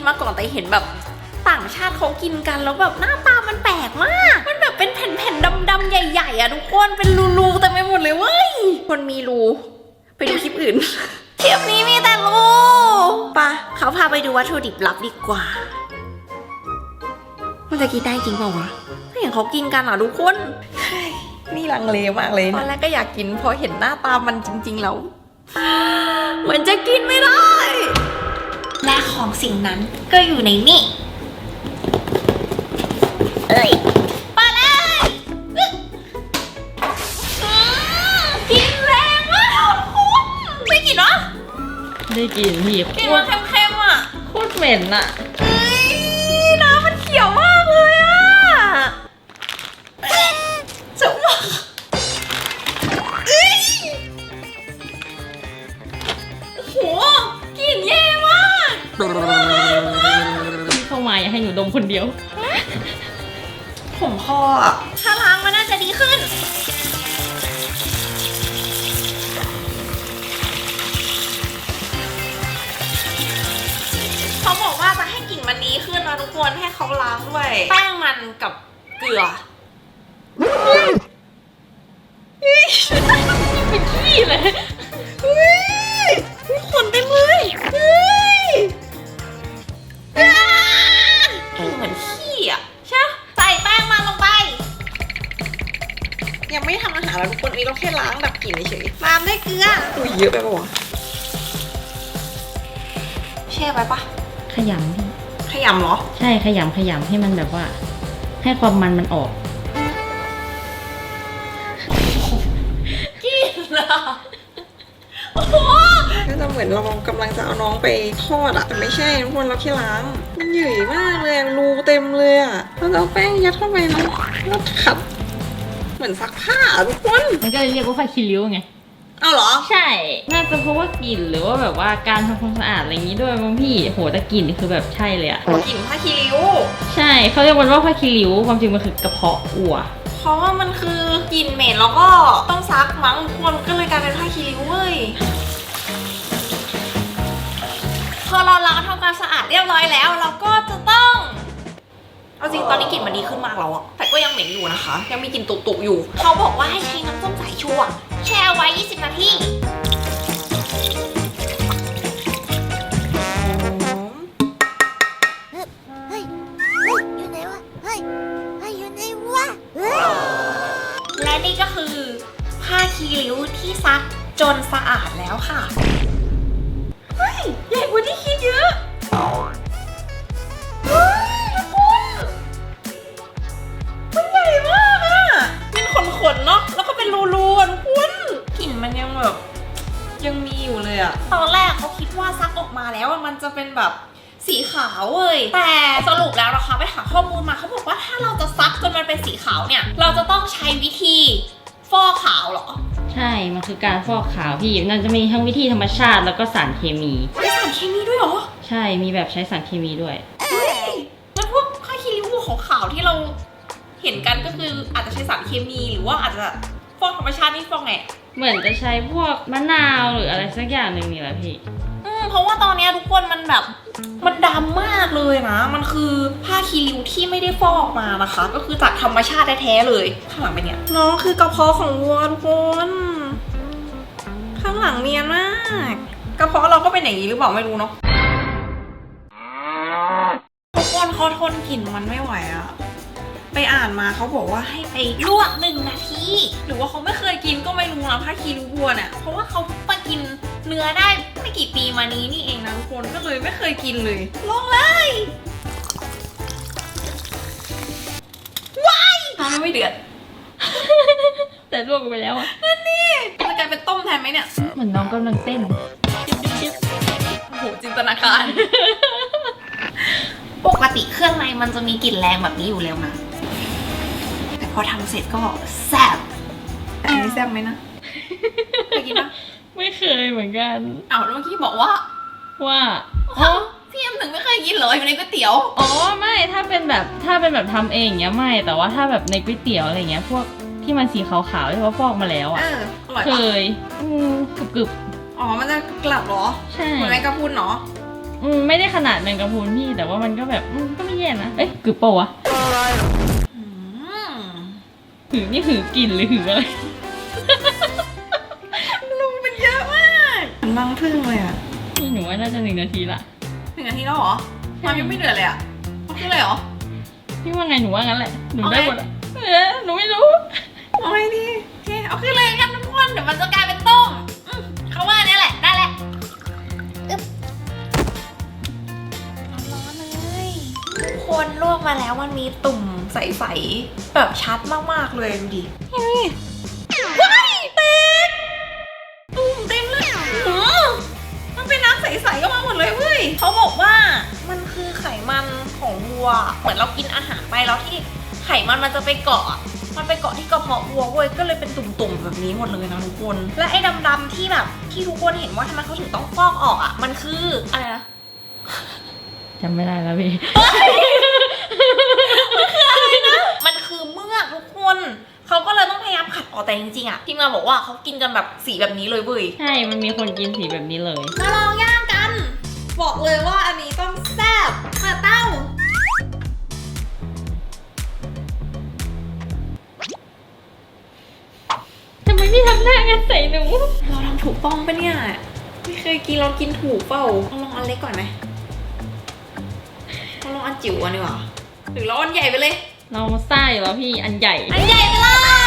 นมาก่อนแต่เห็นแบบต่างชาติเขากินกันแล้วแบบหน้าตามันแปลกมาก มันแบบเป็นแผ่นๆดำๆใหญ่ๆอะทุกคนเป็นรูๆแต่ไม่หมดเลยเว้ยคนมีรูไปดูคลิปอื่นคลิปนี้มีแต่รูปะเขาพาไปดูวัตถุดิบลับดีกว่า มันจะกินได้จริงเปล่าวะไม่เห็นเขากินกันอะทุกคนเฮ้ยนี่ลังเลมากเลยตอนแรกก็อยากกินพอเห็นหน้าตามันจริง ๆ แล้ว เหมือนจะกินไม่ได้ และของสิ่งนั้นก็อยู่ในนี่ เอ้ยไปเลยอึ๊ะอืมกินแรงมากคุณไม่กินเหรอได้กลินพี่กินมันเค็มๆอะ โคตรเหม็นอะเฮ้ย พี่เข้ามาอย่าให้หนูดมคนเดียว ผมคออะถ้าล้างมันน่าจะดีขึ้น เขาบอกว่าจะให้กลิ่นมันดีขึ้นนะทุกคนให้เขาล้างด้วย แป้งมันกับเกลือเป็นขี้เลยเฮ้ยมีขนเต็มเลยเฮ้ย ยังไม่ทำอาหารแล้วทุกคนมีเราแค่ล้างดับกลิ่นเฉยๆตามด้วยเกลืออุ้ยเยอะไปปะวะแช่ไปปะขยำพี่ขยำเหรอ ใช่ขยำขยำให้มันแบบว่า ให้ความมันมันออกกินเหรอโอ้โหก็จะเหมือนเรากำลังจะเอาน้องไปทอดอะแต่ไม่ใช่ทุกคนเราแค่ล้าง มันใหญ่มากเลยอะรูเต็มเลยอะเราจะเอาแป้งยัดเข้าไปนะแล้วขัด เหมือนซักผ้าอะทุกคน มันก็เลยเรียกว่าผ้าคีริ้วไง เอาเหรอ ใช่ น่าจะเพราะว่ากลิ่นหรือว่าแบบว่าการทำความสะอาดอะไรอย่างนี้ด้วยมั้งพี่ โหแต่กลิ่นนี่คือแบบใช่เลยอะกลิ่นผ้าคีริ้ว ใช่เขาเรียกมันว่าผ้าคีริ้ว ความจริงมันคือกระเพาะอัวเพราะว่ามันคือกลิ่นเหม็นแล้วก็ต้องซักมั้งทุกคนก็เลยกลายเป็นผ้าคีริ้วเว้ยพอเราล้างทำความสะอาดเรียบร้อยแล้ว เราก็จะต้อง เอาจริงตอนนี้กลิ่นมันดีขึ้นมากแล้วอะแต่ก็ยังเหม็นอยู่นะคะ ยังมีกลิ่นตุกๆอยู่ เขาบอกว่าให้ใช้น้ำส้มสายชูอะแช่เอาไว้ 20 นาทีเฮ้ยเฮ้ยอยู่ไหนวะเฮ้ยเฮ้ยอยู่ไหนวะเฮ้ยและนี่ก็คือ ผ้าคีริ้วที่ซักจนสะอาดแล้วค่ะ เฮ้ยใหญ่กว่าที่คิดเยอะ ยังมีอยู่เลยอะตอนแรกเขาคิดว่าซักออกมาแล้วอะมันจะเป็นแบบสีขาวเว้ย แต่สรุปแล้วนะคะไปหาข้อมูลมาเขาบอกว่าถ้าเราจะซักจนมันเป็นสีขาวเนี่ย เราจะต้องใช้วิธีฟอกขาวเหรอ ใช่ มันคือการฟอกขาวพี่มันจะมีทั้งวิธีธรรมชาติแล้วก็สารเคมีใช้สารเคมีด้วยเหรอใช่ มีแบบใช้สารเคมีด้วย เฮ้ยแล้วพวกผ้าคีริ้วของขาวๆที่เราเห็นกันก็คืออาจจะใช้สารเคมีหรือว่าอาจจะฟอกธรรมชาตินี่ฟอกไง เหมือนจะใช้พวกมะนาวหรืออะไรสักอย่างหนึ่งนี่แหละพี่ อืมเพราะว่าตอนเนี้ยทุกคนมันแบบมันดำมากเลยนะ มันคือผ้าคีริวที่ไม่ได้ฟอกมานะคะ ก็คือจากธรรมชาติแท้ๆเลยข้างหลังเป็นเนี่ยน้องคือกระเพาะของวัวทุกคน ข้างหลังเนียนมากกระเพาะเราก็เป็นอย่างนี้หรือเปล่าไม่รู้เนาะทุกคนเขาทนกลิ่นมันไม่ไหวอะ ไปอ่านมาเขาบอกว่าให้ไปลวกหนึ่งนาที หรือว่าเขาไม่เคยกินก็ไม่รู้นะผ้าคีริ้ววัวเนี่ยเพราะว่าเขามากินเนื้อได้ไม่กี่ปีมานี้นี่เองนะทุกคนก็เลยไม่เคยกินเลยลองเลยว้ายทำไมไม่เดือด แต่ลวกไปแล้วอะมันกลายเป็นต้มแทนไหมเนี่ยเหมือนน้องกำลังเต้นโอ้โหจินตนาการ ปกติเครื่องในมันจะมีกลิ่นแรงแบบนี้อยู่แล้วนะแต่ พอทำเสร็จก็แซ่บอันนี้แซ่บไหมนะเคยกินปะไม่เคยเหมือนกันอ้าวแล้วเมื่อกี้บอกว่าว่าอ๋อพี่เอ็มถึงไม่เคยกินเลยอยู่ในก๋วยเตี๋ยว อ๋อไม่ถ้าเป็นแบบถ้าเป็นแบบทำเองอย่างเงี้ยไม่ แต่ว่าถ้าแบบในก๋วยเตี๋ยวอะไรเงี้ยพวกที่ที่มันสีขาวๆที่เขาฟอกมาแล้วเออะออร่อยเคปะยอืมกรึบอ๋อมันจะกลับเหรอๆใช่เหมือนแมงกะพรุนเหรออืมไม่ได้ขนาดแมงกะพรุนพี่แต่ว่ามันก็แบบอืมก็ไม่แย่นะเอ๊ะกรึบเปล่าวะอืม หือนี่หือกลิ่นหรือหืออะไรลุงเป็นเยอะมากมันรังพึ่งเลยอะนี่หนูว่าน่าจะหนึ่งนาทีละถึงนาทีแล้วเหรอมันยังไม่เดือดเลยอะมันคืออะไรเหรอพี่ว่าไงหนูว่างั้นแหละหนูเอาไงได้หมดอะเออหนูไม่รู้เอาไงดีโอเคเอาขึ้นเลยกันทุกคนเดี๋ยวมันจะกลาย คนลวกมาแล้วมันมีตุ่มใสๆแบบชัดมากๆเลยดูดิเฮ้ยว้ายเต็มตุ่มเต็มเลยหือมันเป็นน้ำใสๆก็มาหมดเลยเว้ยเขาบอกว่ามันคือไขมันของวัว เหมือนเรากินอาหารไปแล้วที่ไขมันมันจะไปเกาะมันไปเกาะที่กระเพาะวัวเว้ยก็เลยเป็นตุ่มๆแบบนี้หมดเลยนะทุกคน และไอ้ดำๆที่แบบที่ทุกคนเห็นว่าทำไมเขาถึงต้องฟอกออกอะ มันคืออะไรนะจำไม่ได้แล้วพี่ มันคือเมือกทุกคน เขาก็เลยต้องพยายามขัดออก แต่จริงๆอะทีมงานบอกว่าเขากินกันแบบสีแบบนี้เลยเว้ยใช่ มันมีคนกินสีแบบนี้เลย มาลองย่างกัน บอกเลยว่าอันนี้ต้องแซ่บมาเต้า ทำไมพี่ทำหน้ากันใส่หนู เราทำถูกต้องปะเนี่ย ไม่เคยกินเรากินถูกเปล่าเอาลองอันเล็กก่อนไหมเอาลองอันจิ๋วอันดีกว่าหรือเราอันใหญ่ไปเลย เราซ่าอยู่แล้วพี่ อันใหญ่ อันใหญ่ไปเลย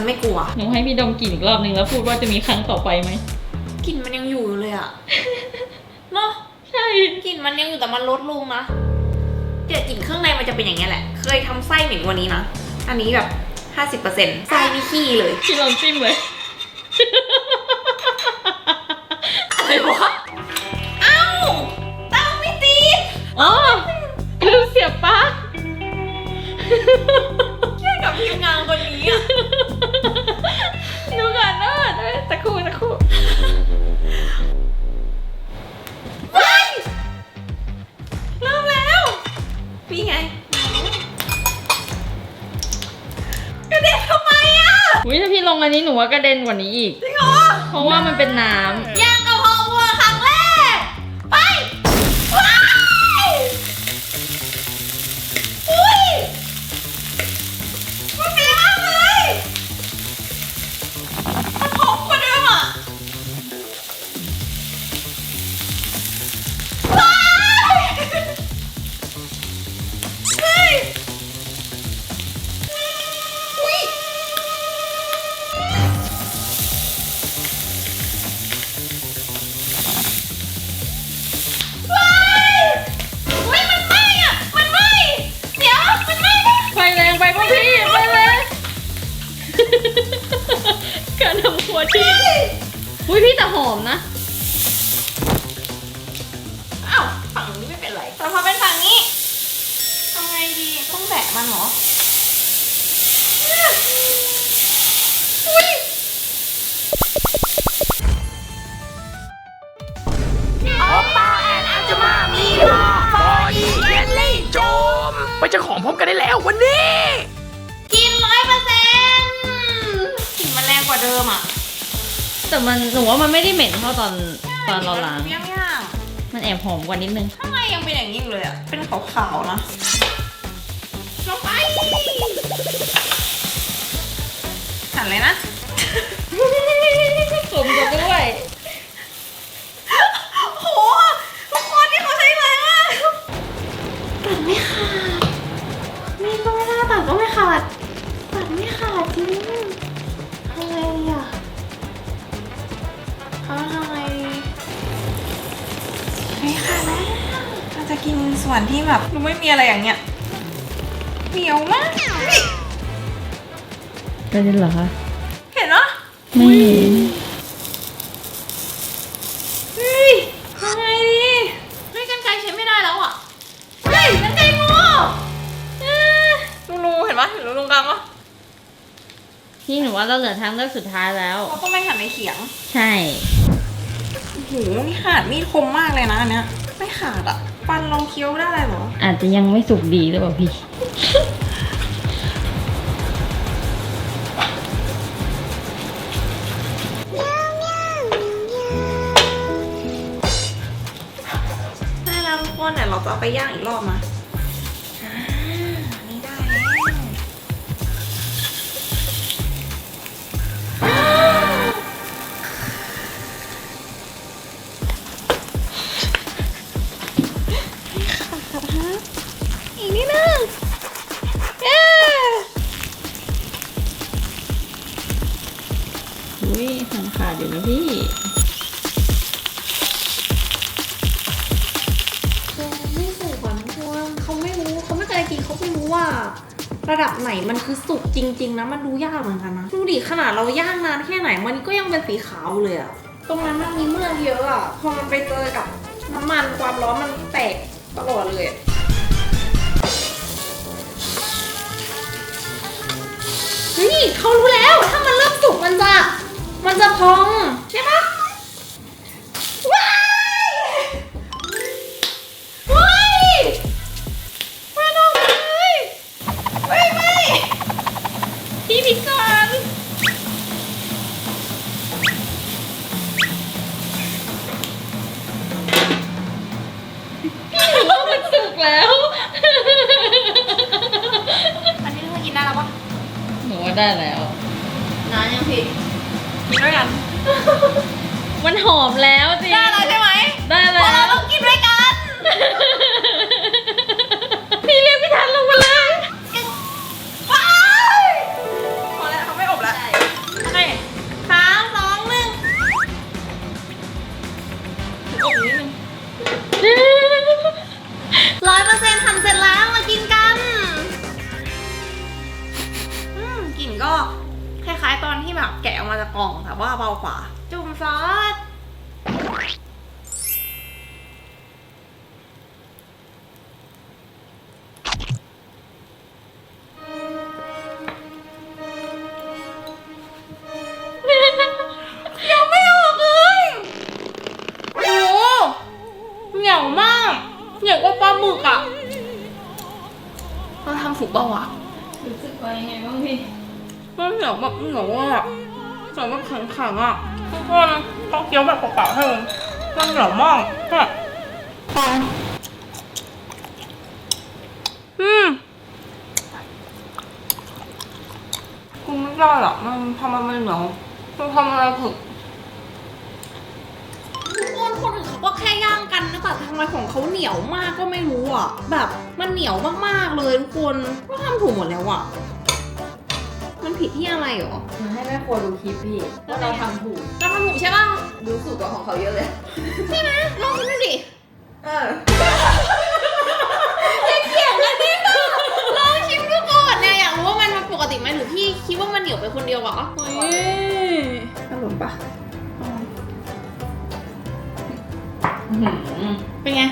นจะไม่กลัว หนูให้พี่ดมกลิ่นอีกรอบนึงแล้วพูดว่าจะมีครั้งต่อไปไหมกลิ่นมันยังอยู่อยู่เลยอะเนาะใช่กลิ่นมันยังอยู่แต่มันลดลงนะเดี๋ยวกลิ่นเครื่องในมันจะเป็นอย่างเงี้ยแหละ เคยทำไส้เหม็นกว่านี้นะ อันนี้แบบ50%ไส้นี่ขี้เลย พี่ลองจิ้มเลยอะไรวะเอ้าเต้าไม่ตีดอ๋อลืมเสียบปลั๊ก ตะครู่ตะครู่เฮ้ยเริ่มแล้วพี่ไงกระเด็นทำไมอะอุ้ยถ้าพี่ลงอันนี้หนูว่ากระเด็นกว่านี้อีก จริงเหรอ เพราะว่ามันเป็นน้ำ การทำครัวที่อุ้ยพี่แต่หอมนะ อ้าวฝั่งนี้ไม่เป็นไร แต่พอเป็นฝั่งนี้ทำไงดีต้องแบะมันเหรออุ้ยโอป้าแอนอาจมามีลาฟอยีเยลลี่โจม ไปเจ้าของพร้อมกันได้แล้ววันนี้ กินร้อยเปอร์เซ็นต์กลิ่นมันแรงกว่าเดิมอะ แต่มันหนูว่ามันไม่ได้เหม็นเท่าตอนตอนเราล้าง ย่างย่างมันแอบหอมกว่านิดนึงข้างในยังเป็นอย่างนี้อยู่เลยอะ เป็นขาวๆนะลงไปหันเลยนะสมกับด้วย โหทุกคนที่เขาใช้แรงมากตัดไม่ขาดนี่ก็ไม่ได้ตัดก็ไม่ขาด ตัดไม่ขาดจริง กินส่วนที่แบบดูไม่มีอะไรอย่างเงี้ยเหนียวมากนี่กระเด็นเหรอคะเห็นเนาะไม่เห็นเฮ้ยทำไงดีเฮ้ยกันไกรใช้ไม่ได้แล้วอะเฮ้ยกันไกรงูเอ๊ะรูรูเห็นปะเห็นรูรูกลางปะพี่หนูว่าเราเหลือทางเลือกสุดท้ายแล้ว เราต้องไม่หั่นในเขียงใช่ โอเคโหนี่ขาดมีดคมมากเลยนะอันเนี้ยไม่ขาดอะ ฟันลองเคี้ยวได้เหรอ อาจจะยังไม่สุกดีหรือเปล่าพี่ ได้แล้วทุกคนเนี่ยเราจะเอาไปย่างอีกรอบมาอ่า ขาดอยู่นะพี่ไม่สุกอะทุกคนเขาไม่รู้เขาไม่เคยกินเขาไม่รู้ว่า ระดับไหนมันคือสุกจริง ๆ นะ มันดูยากเหมือนกันนะดูดิขนาดเราย่างนานแค่ไหน มันก็ยังเป็นสีขาวเลยอะตรงนั้นมันมีเมือกเยอะอะพอมันไปเจอกับน้ำมันความร้อนมันแตกตลอดเลยอะเฮ้ยเขารู้แล้ว ถ้ามันเริ่มสุกมันจะ มันจะพองใช่ปะว้ายว้ายมาลงเลยไม่ไม่พี่พิกรพี่หนูว่ามันสุกแล้ว อันนี้เรากินได้แล้วปะหนูว่าได้แล้วนานยังพี่ กินด้วยกัน มันหอมแล้วจริงได้แล้วใช่ไหมได้พแล้ววเราต้องกินด้วยกัน พี่เรียกพี่ทันลงมาเลยไปพอแล้วเขาไม่อบแล้วให้สามสองหนึ่งอบนิดนึงร้อยเปอร์เซ็นต์ทำเสร็จแล้วมากินกัน อืมกลิ่นก็ คล้ายๆตอนที่แบบแกะออกมาจากกล่องแต่ว่าเบากว่าจุ่มซอส แบบเหนียวอะเหนียวแบบแข็งๆอะทุกคนต้องเคี้ยวแบบเปล่าๆให้มันมันเหนียวมากเนี่ยอืมคุณไม่ได้หรอกมันทำไมมันเหนียวมันทำอะไรผิดทุกคนคนอื่นเขาก็แค่ย่างกันนะแต่ทำไมของเขาเหนียวมากก็ไม่รู้อะ แบบมันเหนียวมากๆเลยทุกคนก็ทำถูกหมดแล้วอะมัน ผิดที่อะไรหรอมาให้แม่ครัวดูคลิปพี่ว่าเราทำถูกเราทำถูกใช่ป่ะดูสูตรกว่าของเขาเยอะเลย ใช่ไหมลองชิมดูดิเอออย่าเถียงกันดิค่ะลองชิมดูก่อนเนี่ยอยากรู้ว่ามันปกติไหมหรือพี่คิดว่ามันเหนียวไปคนเดียวเหรอเฮ้ยอร่อยปะเป็นไง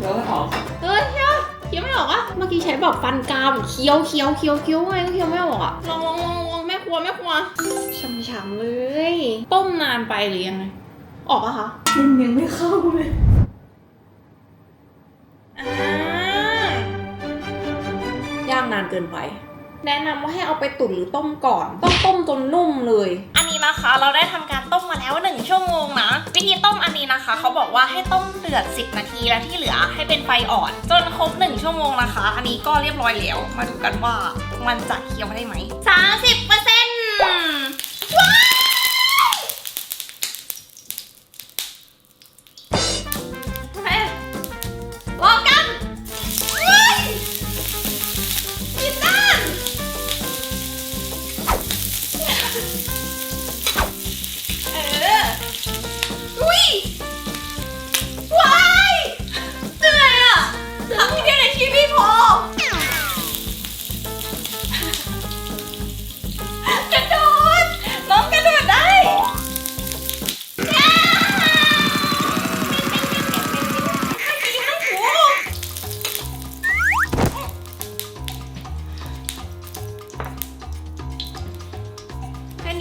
แล้วก็ออกเฮ้ยเคี้ยวเคี้ยวไม่ออกอะเมื่อกี้ใช้แบบฟันกรามเคี้ยวเคี้ยวเคี้ยวเคี้ยวไงก็เคี้ยวไม่ออกอะลองลองลองลองแม่ ครัวแม่ครัวช่ำๆเลย ต้มนานไปหรือยังไง ออกอะคะมันยังไม่เข้าเลยอ่าย่างนานเกินไป แนะนำว่าให้เอาไปตุ๋นหรือต้มก่อน ต้องต้มจนนุ่มเลย อันนี้นะคะเราได้ทำการต้มมาแล้ว 1 ชั่วโมงนะ วิธีต้มอันนี้นะคะ เขาบอกว่าให้ต้มเดือด 10 นาทีแล้วที่เหลือให้เป็นไฟอ่อน จนครบ 1 ชั่วโมงนะคะ อันนี้ก็เรียบร้อยแล้ว มาดูกันว่ามันจะเคี้ยวได้ไหม30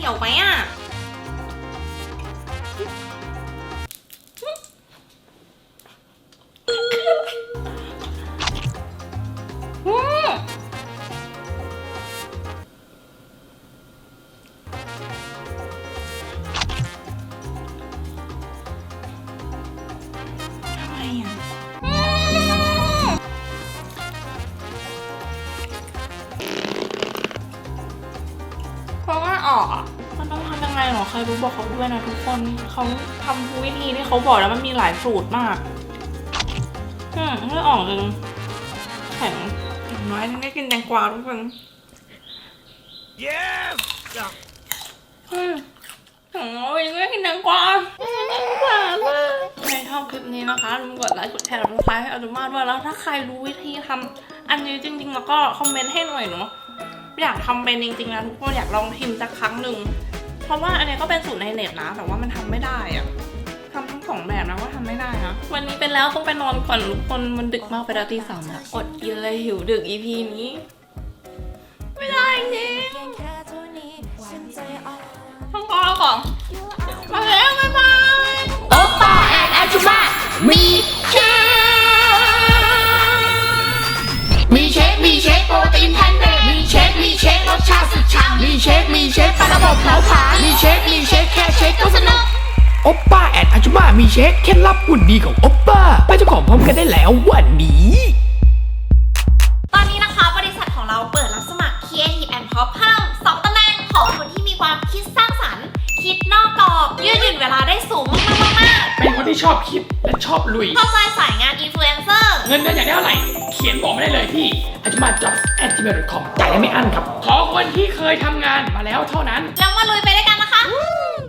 ยวไปอะเพราะว่าออก ไหมอะรรู้บอกเขาด้วยนะทุกคนเขาทำวิธีที่เขาบอกแล้วมันมีหลายสูตรมากอืมไม่ออกเลยแข็งอย่างน้อยได้กินแตงกวาทุกคน Yes อืมโอ้ยได้กินแตงกวาแตงกวามากใครชอบคลิปนี้นะคะลืมกดไลค์กดแชร์กดติดตามให้อาจุมาด้วยแล้วถ้าใครรู้วิธีทำอันนี้จริง ๆ แล้วก็คอมเมนต์ให้หน่อยเนาะอยากทำเป็นจริงๆนะทุกคนอยากลองชิมสักครั้งหนึ่ง เพราะว่าอันนี้ก็เป็นสูตรในเน็ตนะ แต่ว่ามันทำไม่ได้อะทำทั้งสองแบบนะว่าทำไม่ได้นะ วันนี้เป็นแล้วต้องไปนอนก่อนทุกคนมันดึกมากไปแล้วตีสามแล้วอดกินเลยหิวดึก EP นี้ ไม่ได้จริงต้องรอก่อนมาแล้วบ๊ายบายโอป้าแอนอาจุมามีเชคมีเชคมีเชคโปรตีนแพนเบกมีเชคมีเชครสชาติสุดฉ่ำมีเชคมีเชคปลาระบบเผาผ เชคมีเชคแค่เชคก็สนุกโอป้าแอนอาจุมามีเชคเคล็ดลับหุ่นดีของโอป้าไปเจ้าของพร้อมกันได้แล้ววันนี้ ตอนนี้นะคะบริษัทของเราเปิดรับสมัคร Creative and Pop เพิ่ม2ตำแหน่งของคนที่มีความคิดสร้างสรรค์ คิดนอกกรอบยืดหยุ่นเวลาได้สูงมากๆๆเป็นคนที่ชอบคิดและชอบลุยๆเข้าใจสายงานอินฟลูเอนเซอร์ เงินเดือนอยากได้เท่าไหร่ เขียนบอกมาได้เลยที่ a j u m a j o b s at gmail com จ่ายได้ไม่อั้นครับ ขอคนที่เคยทำงานมาแล้วเท่านั้น แล้วมาลุยไปด้วยกันนะคะ